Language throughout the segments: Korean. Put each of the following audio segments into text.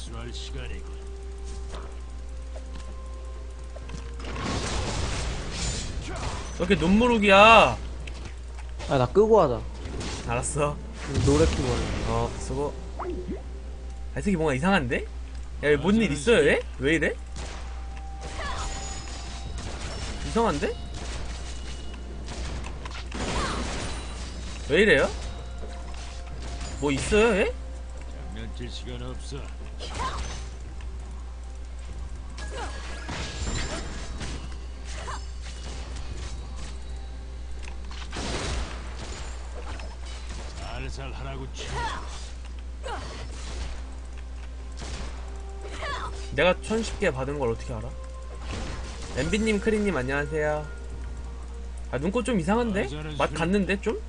복수할 시간이군. 왜 이렇게 눈무룩이야 아 나 끄고 하자 알았어 노래 키고 하자 어 수고 아, 이 새끼 뭔가 이상한데? 야, 뭔일 있어요, 얘? 왜 이래? 이상한데? 왜 이래요? 뭐 있어요, 얘? 장난칠 시간 없어. 살살 하라고 치. 내가 1010개 받은 걸 어떻게 알아? 엠비님, 크리님 안녕하세요. 아, 눈꽃 좀 이상한데? 맛 갔는데, 좀?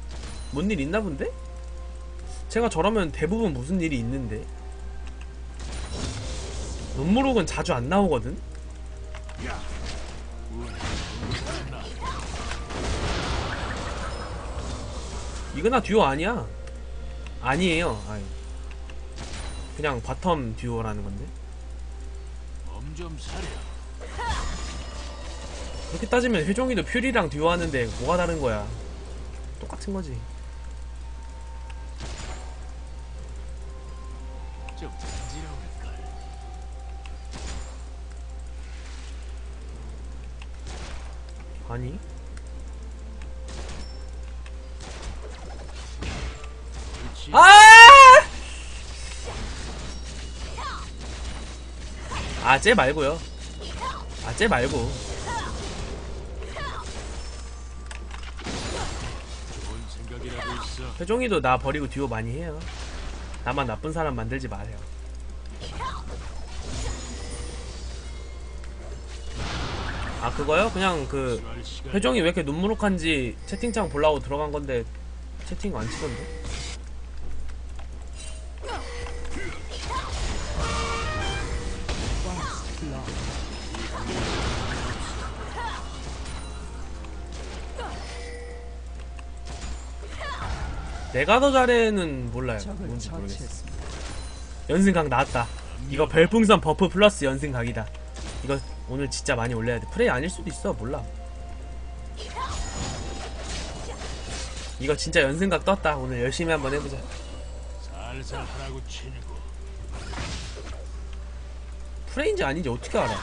뭔 일 있나 본데? 제가 저러면 대부분 무슨 일이 있는데. 눈무룩은 자주 안 나오거든? 이거나 듀오 아니야. 아니에요. 아이. 그냥 바텀 듀오라는 건데. 그렇게 따지면 회종이도 퓨리랑 듀오 하는데 뭐가 다른 거야? 똑같은 거지. 아니? 아! 아, 쟤 말고요. 아, 쟤 말고. 회종이도 나 버리고 듀오 많이 해요. 나만 나쁜 사람 만들지 마세요. 아, 그거요? 그냥 그. 회종이 왜 이렇게 눈무룩한지 채팅창 보려고 들어간 건데, 채팅 안 치던데? 내가 더 잘해는 몰라요. 뭔지 모르겠어. 연승각 나왔다. 이거 별풍선 버프 플러스 연승각이다. 이거 오늘 진짜 많이 올려야 돼. 프레이 아닐 수도 있어. 몰라. 이거 진짜 연승각 떴다. 오늘 열심히 한번 해보자. 살살 하라고 치고. 프레인지 아닌지 어떻게 알아?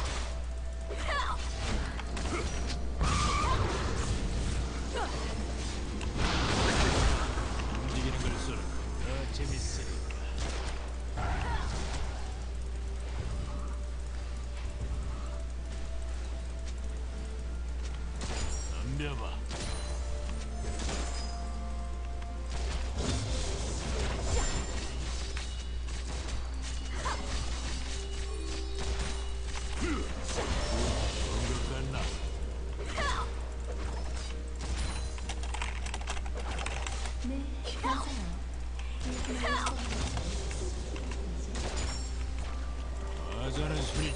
하자는 소리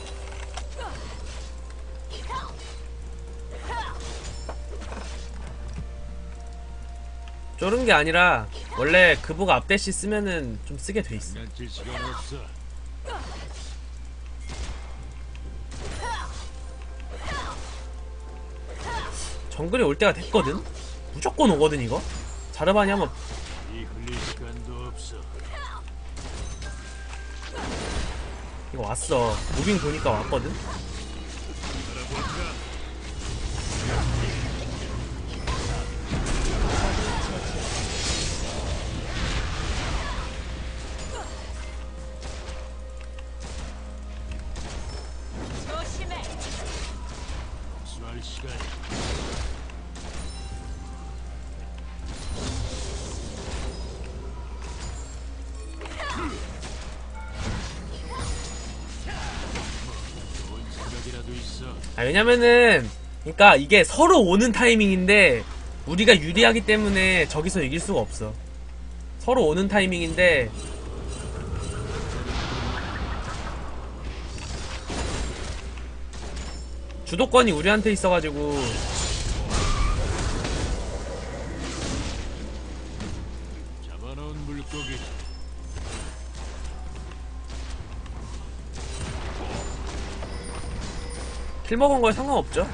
쫄은 게 아니라 원래 그보가 앞대시 쓰면은 좀 쓰게 돼 있어. 장난칠 시간 없어. 정글이 올 때가 됐거든. 무조건 오거든 이거. 자르바니 한번 이거 왔어. 무빙 보니까 왔거든. 아, 왜냐면은 그러니까 이게 서로 오는 타이밍인데 우리가 유리하기 때문에 저기서 이길 수가 없어. 서로 오는 타이밍인데 주도권이 우리한테 있어가지고 킬 먹은 거에 상관없죠.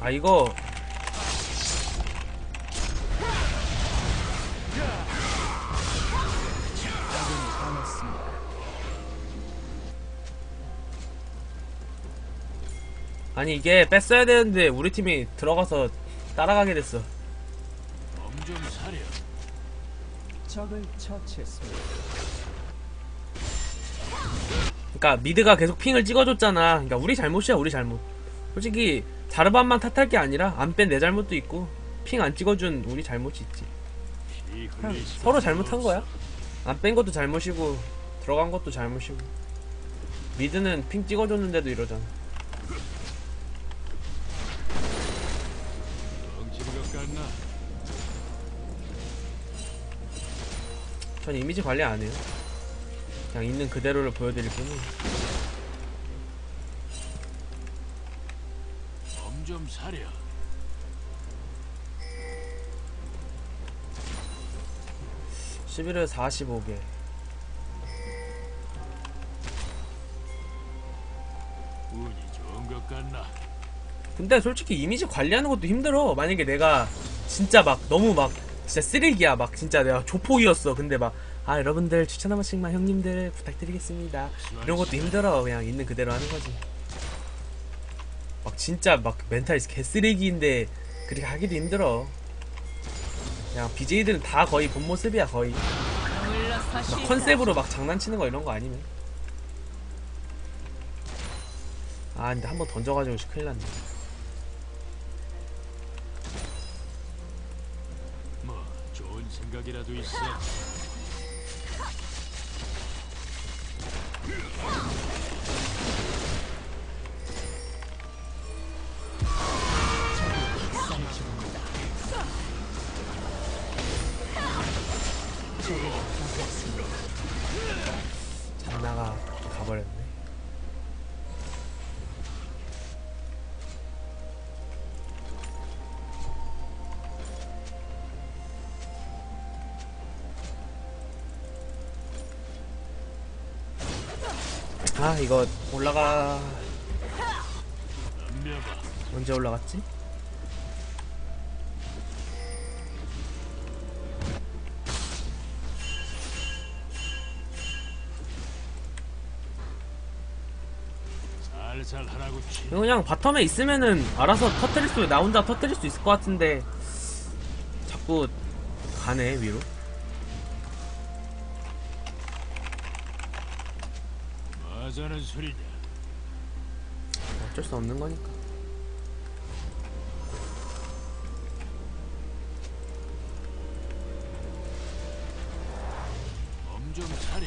아 이거 아니 이게 뺐어야 되는데 우리 팀이 들어가서 따라가게 됐어 엄좀 사려. 적을 처치했습니다. 그러니까 미드가 계속 핑을 찍어줬잖아 그러니까 우리 잘못이야 우리 잘못 솔직히 자르반만 탓할 게 아니라 안 뺀 내 잘못도 있고 핑 안 찍어준 우리 잘못이 있지 시간도 서로 잘못한. 거야 안 뺀 것도 잘못이고 들어간 것도 잘못이고 미드는 핑 찍어줬는데도 이러잖아 전 이미지 관리 안 해요 그냥 있는 그대로를 보여드릴 뿐이에요 엄좀 사려. 일 11월 45개 운이 좋은 것 같나? 근데 솔직히 이미지 관리하는 것도 힘들어. 만약에 내가 진짜 막 너무 막 진짜 쓰레기야. 막 진짜 내가 조폭이었어. 근데 막 아 여러분들 추천 한 번씩만 형님들 부탁드리겠습니다. 이런 것도 힘들어. 그냥 있는 그대로 하는 거지. 막 진짜 막 멘탈 개쓰레기인데 그렇게 하기도 힘들어. 그냥 BJ들은 다 거의 본 모습이야 거의. 막 컨셉으로 막 장난치는 거 이런 거 아니면. 아 근데 한 번 던져가지고 씨, 큰일 났네. 생각이라도 있어. 아 이거 올라가. 언제 올라갔지? 이거 그냥 바텀에 있으면은 알아서 터뜨릴 수, 나 혼자 터뜨릴 수 있을 것 같은데 자꾸 가네 위로. 하자는 소리냐? 어쩔 수 없는 거니까. 엄좀 사려.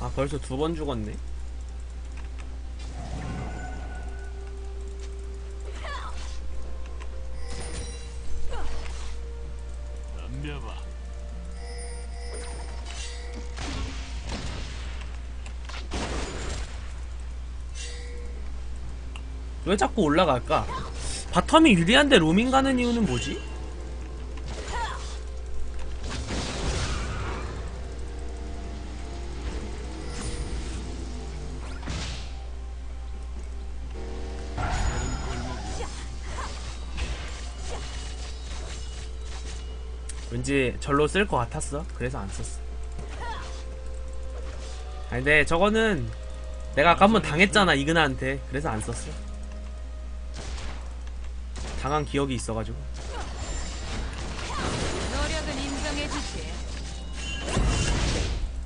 아 벌써 두 번 죽었네. 왜 자꾸 올라갈까? 바텀이 유리한데 로밍 가는 이유는 뭐지? 왠지 절로 쓸 것 같았어. 그래서 안 썼어. 아니, 근데 저거는 내가 아까 한 번 당했잖아, 이그나한테. 그래서 안 썼어. 당한 기억이 있어가지고. 노력은 인정해주지.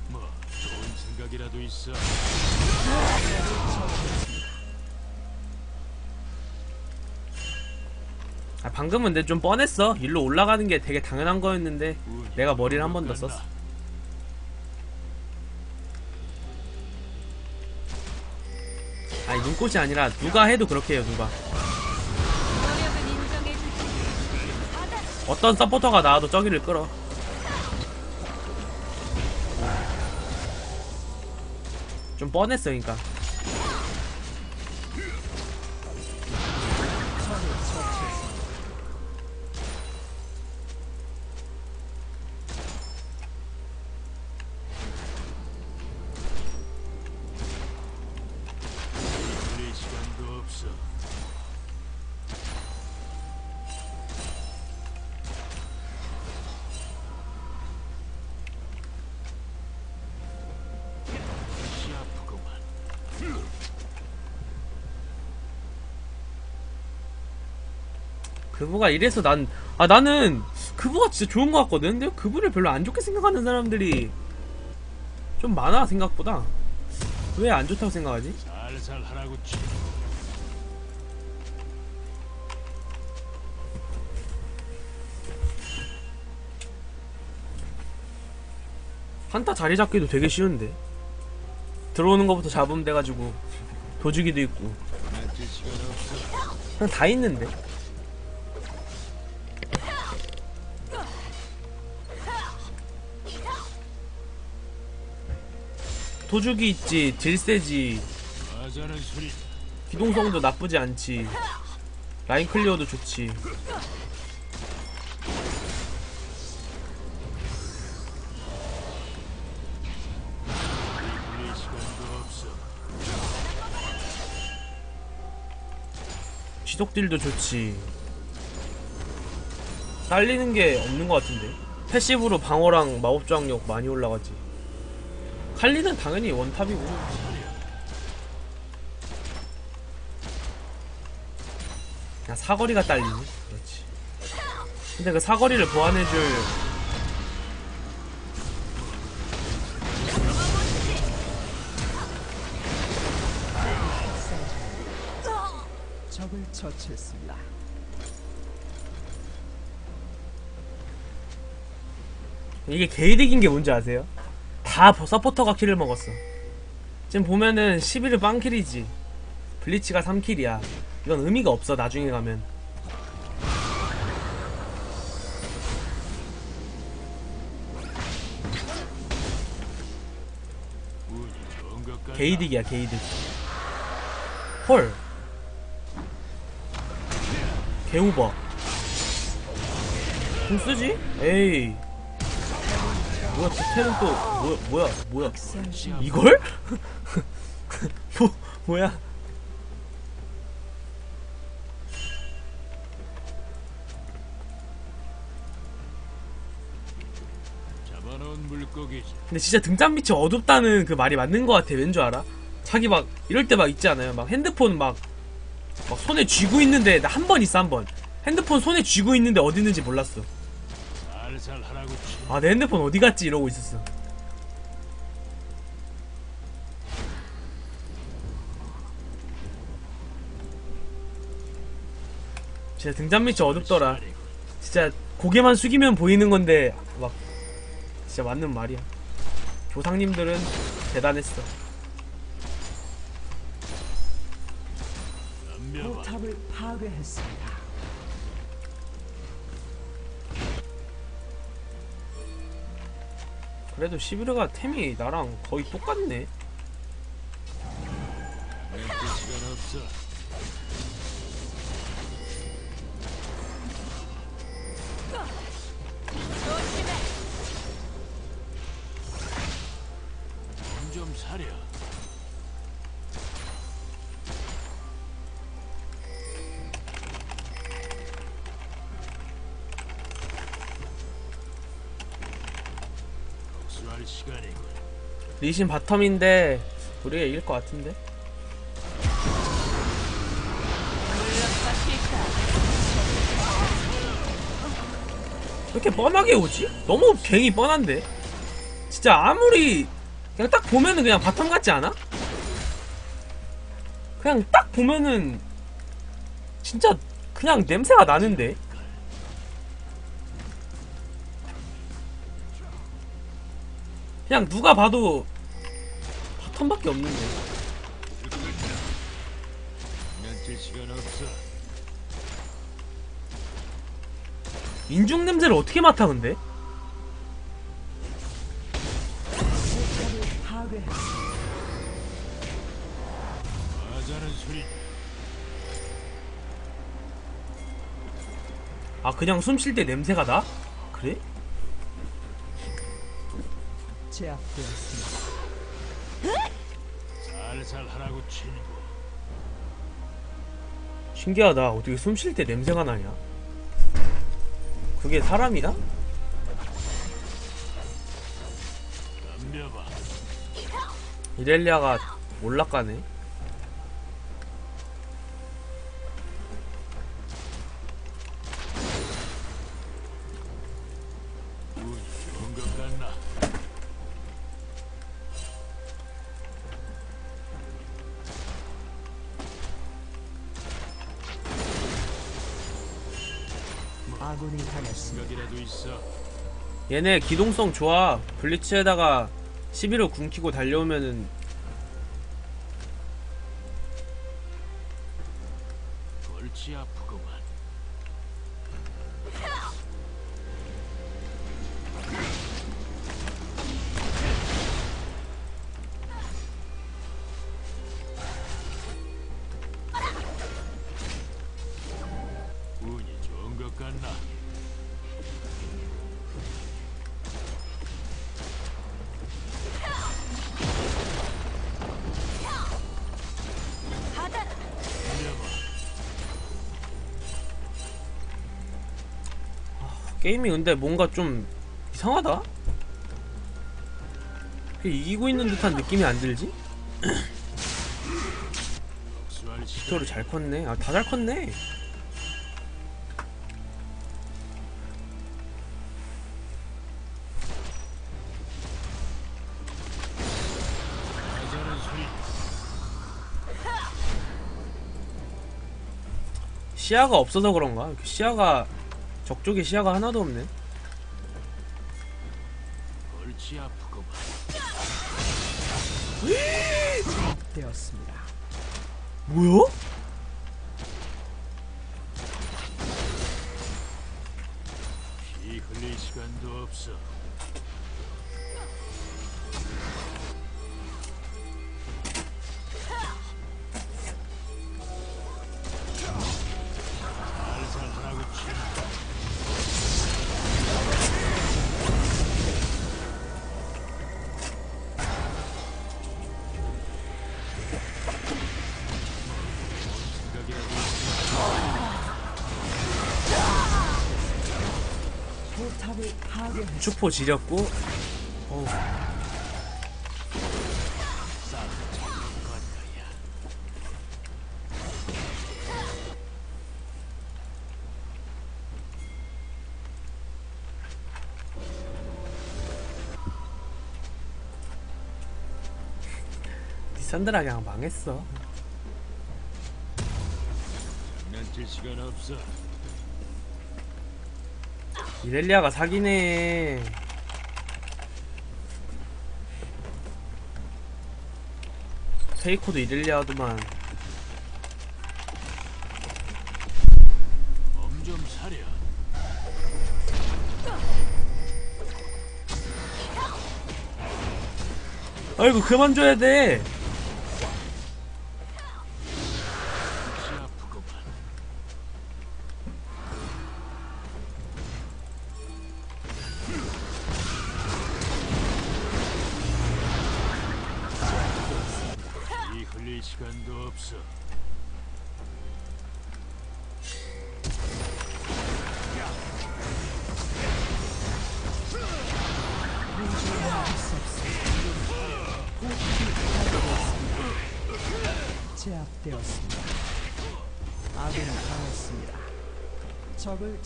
뭐 좋은 생각이라도 있어. 아, 방금은 근데 좀 뻔했어. 일로 올라가는 게 되게 당연한 거였는데 내가 머리를 한 번 더? 썼어. 아니 눈꽃이 아니라 누가 해도 그렇게 해요 누가. 어떤 서포터가 나와도 저기를 끌어. 좀 뻔했어 그러니까. 적 그부가 이래서 난, 아, 나는 그부가 진짜 좋은 것 같거든? 근데 그부를 별로 안 좋게 생각하는 사람들이 좀 많아, 생각보다. 왜 안 좋다고 생각하지? 살살 하라고 친구. 한타 자리 잡기도 되게 쉬운데. 들어오는 것부터 잡으면 돼가지고, 도주기도 있고. 그냥 다 있는데. 도주기 있지, 소리. 기동성도 나쁘지 않지. 라인 클리어도 좋지. 우리 시간도 없어. 지속 딜도 좋지. 딸리는 게 없는 것 같은데. 패시브로 방어랑 마법 저항력 많이 올라가지. 칼리는 당연히 원탑이고. 야, 사거리가 딸리네. 그렇지. 근데 그 사거리를 보완해줄 적을 처치했습니다. 이게 개이득인 게 뭔지 아세요? 다 서포터가 킬을 먹었어. 지금 보면은 11은 빵킬이지. 블리치가 3킬이야. 이건 의미가 없어, 나중에 가면. 개이득이야, 개이득. 헐. 개우버. 공 쓰지? 에이. 뭐야, 디테는 또, 뭐야, 뭐야, 뭐야. 이걸? 뭐, 뭐야. 근데 진짜 등잔 밑이 어둡다는 그 말이 맞는 것 같아. 왠 줄 알아? 자기 막 이럴 때 막 있지 않아요? 막 핸드폰 막, 막 손에 쥐고 있는데 나 한 번 있어 한 번. 핸드폰 손에 쥐고 있는데 어디 있는지 몰랐어. 아 내 핸드폰 어디 갔지 이러고 있었어. 진짜 등잔 밑이 어둡더라. 진짜 고개만 숙이면 보이는 건데 막 진짜 맞는 말이야. 조상님들은 대단했어. 포탑을 파괴했습니다. 그래도 시비르가 템이 나랑 거의 똑같네. 리신 바텀인데 우리가 이길 것 같은데. 왜 이렇게 뻔하게 오지? 너무 갱이 뻔한데. 진짜 아무리 그냥 딱 보면은 그냥 바텀 같지 않아? 그냥 딱 보면은 진짜 그냥 냄새가 나는데. 그냥 누가 봐도 바텀밖에 없는데. 인중 냄새를 어떻게 맡아 근데? 아 그냥 숨 쉴 때 냄새가 나? 그래? 제압되었습니다. 살살 하라고 친구. 신기하다. 어떻게 숨 쉴 때 냄새가 나냐? 그게 사람이다? 이렐리아가 올라가네. 얘네 기동성 좋아 블리츠에다가 11호 궁 키고 달려오면은 골치 아프구만. 게임이 근데 뭔가 좀 이상하다? 이기고 있는 듯한 느낌이 안 들지? 빅토르 잘 컸네 아 다 잘 컸네. 시야가 없어서 그런가? 시야가 적쪽에 시야가 하나도 없네 골치 아프구만. 되었습니다. 뭐야? 피 흘릴 시간도 없어. 축포 지렸고 어우 리산드라 그냥 망했어 시간 없어. 이렐리아가 사기네. 페이코도 이렐리아도만. 몸좀 사려. 아이고 그만 줘야 돼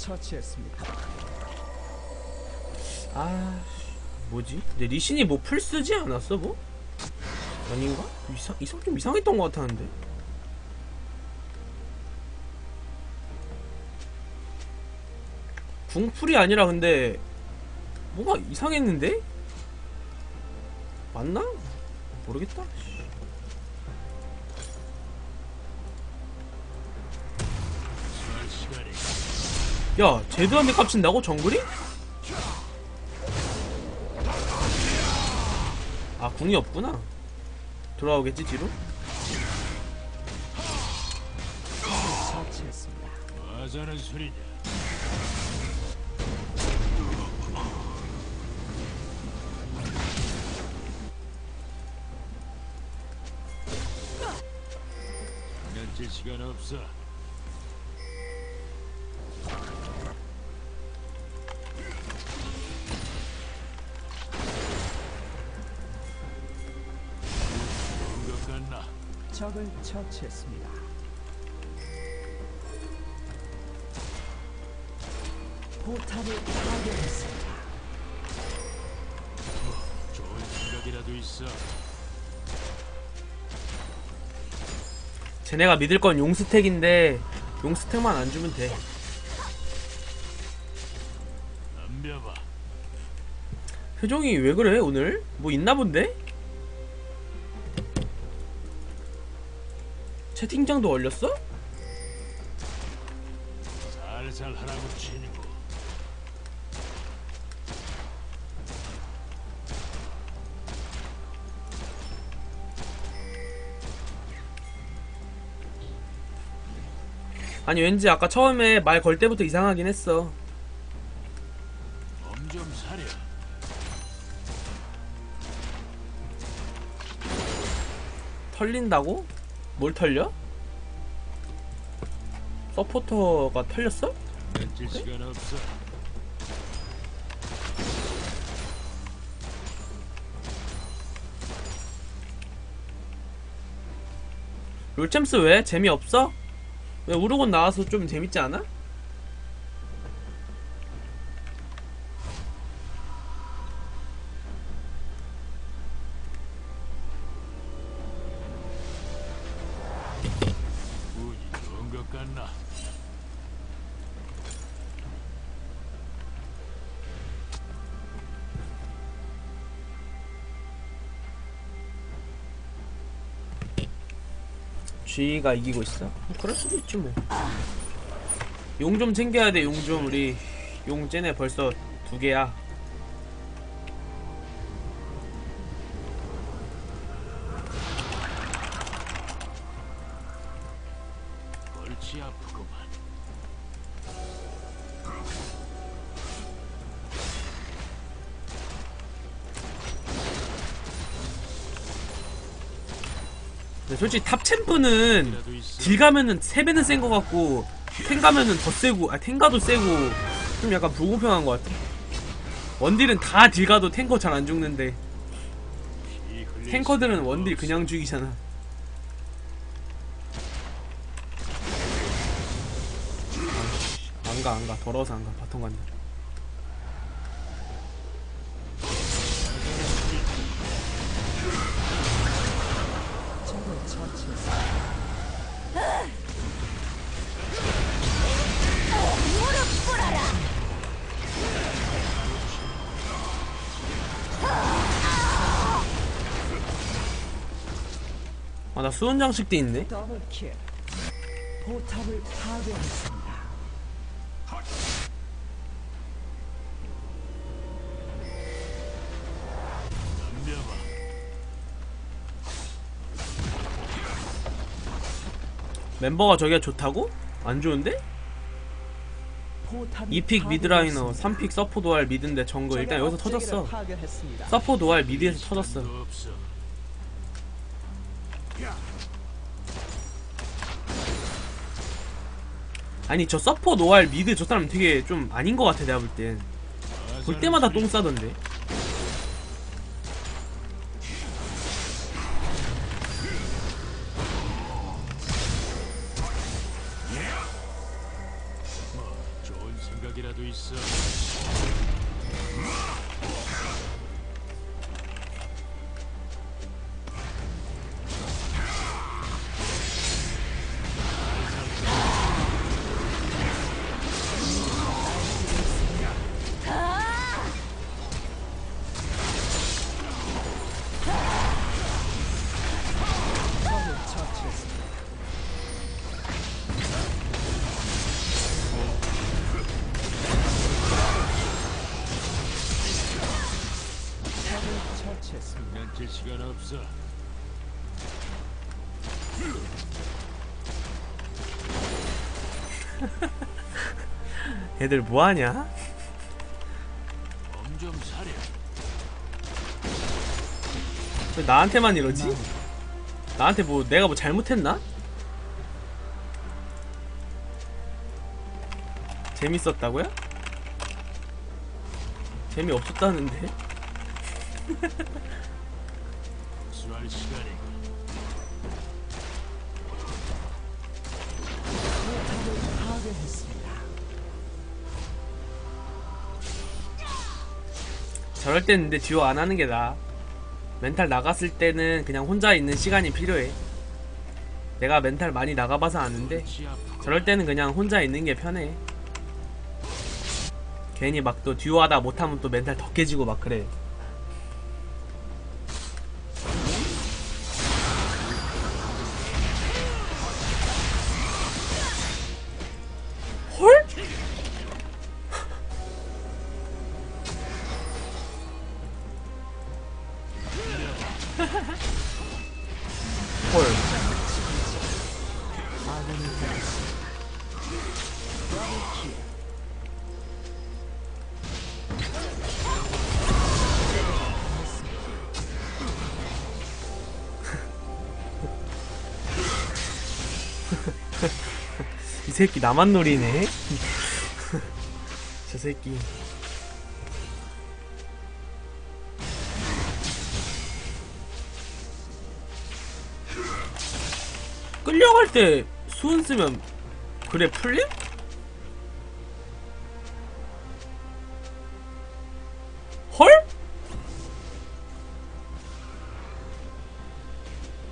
처치했습니다. 아 뭐지? 근데 리신이 뭐 풀 쓰지 않았어 뭐? 아닌가? 이상 이상 좀 이상했던 것 같았는데. 궁풀이 아니라 근데 뭐가 이상했는데? 맞나? 모르겠다. 야, 제드한테 깝친다고 정글이? 아, 궁이 없구나. 돌아오겠지 뒤로? 장난칠 시간 없어. 처치했습니다. 포탑을 파괴했습니다. 어, 좋은 생각이라도 있어. 쟤네가 믿을 건 용스택인데 용스택만 안 주면 돼. 표정이 왜 그래 오늘? 뭐 있나 본데? 채팅창도 얼렸어? 살살 하라고 친구. 아니 왠지 아까 처음에 말 걸 때부터 이상하긴 했어 몸좀 사려. 털린다고? 뭘 털려? 서포터가 털렸어? 없어. 롤챔스 왜? 재미없어? 왜 우르곤 나와서 좀 재밌지 않아? G가 이기고 있어? 뭐 그럴 수도 있지 뭐. 용 좀 챙겨야 돼, 용 좀 우리. 용 쟤네 벌써 두 개야. 솔직히 탑 챔프는. 딜 가면은 3배는 센 것 같고, 탱 가면은 더 세고, 아, 탱 가도 세고, 좀 약간 불공평한 것 같아. 원딜은 다 딜 가도 탱커 잘 안 죽는데, 탱커들은 원딜. 그냥 죽이잖아. 아이씨, 안 가, 안 가. 더러워서 안 가. 바통 간다. 아, 나 수은 장식도 있네? 더블킬. 포탑을 파괴했습니다. 멤버가 저기가 좋다고? 안 좋은데? 포탑이 2픽 미드라이너, 파괴됐습니다. 3픽 서포 도알 미드인데 정글 일단 여기서 터졌어. 서포 도알 미드에서 터졌어. 아니 저 서포 노알 미드 저 사람 되게 좀 아닌 것 같아 내가 볼 땐. 볼 때마다 똥 싸던데. 애들 뭐하냐? 몸좀 사려. 왜 나한테만 이러지? 나한테 뭐 내가 뭐 잘못했나? 재밌었다고요? 재미없었다는데? 저럴 때는 근데 듀오 안 하는 게 나아. 멘탈 나갔을 때는 그냥 혼자 있는 시간이 필요해. 내가 멘탈 많이 나가봐서 아는데. 저럴 때는 그냥 혼자 있는 게 편해. 괜히 막 또 듀오 하다 못하면 또 멘탈 더 깨지고 막 그래. 새끼 나만 노리네. 저 새끼. 끌려갈 때 수은 쓰면 그래 풀림? 헐?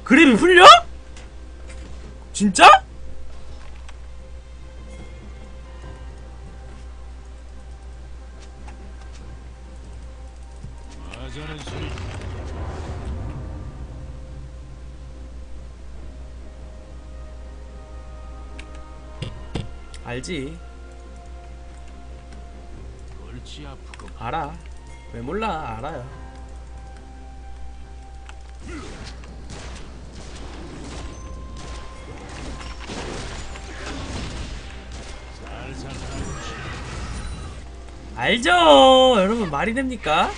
그림이 풀려? 진짜? 알지? 알아. 왜 몰라? 알아요. 알죠? 여러분 말이 됩니까?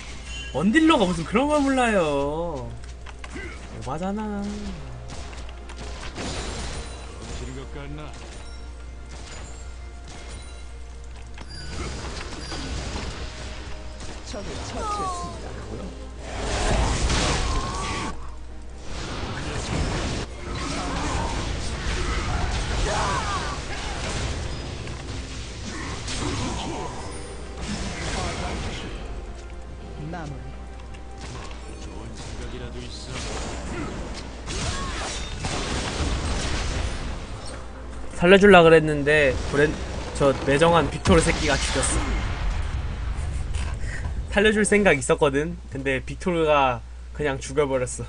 언딜러가 무슨 그런 걸 몰라요. 오바잖아 적을 처치했습니다. 살려줄라 그랬는데 브랜 저 매정한 빅토르 새끼가 죽였어 살려줄 생각 있었거든. 근데 빅토르가 그냥 죽여버렸어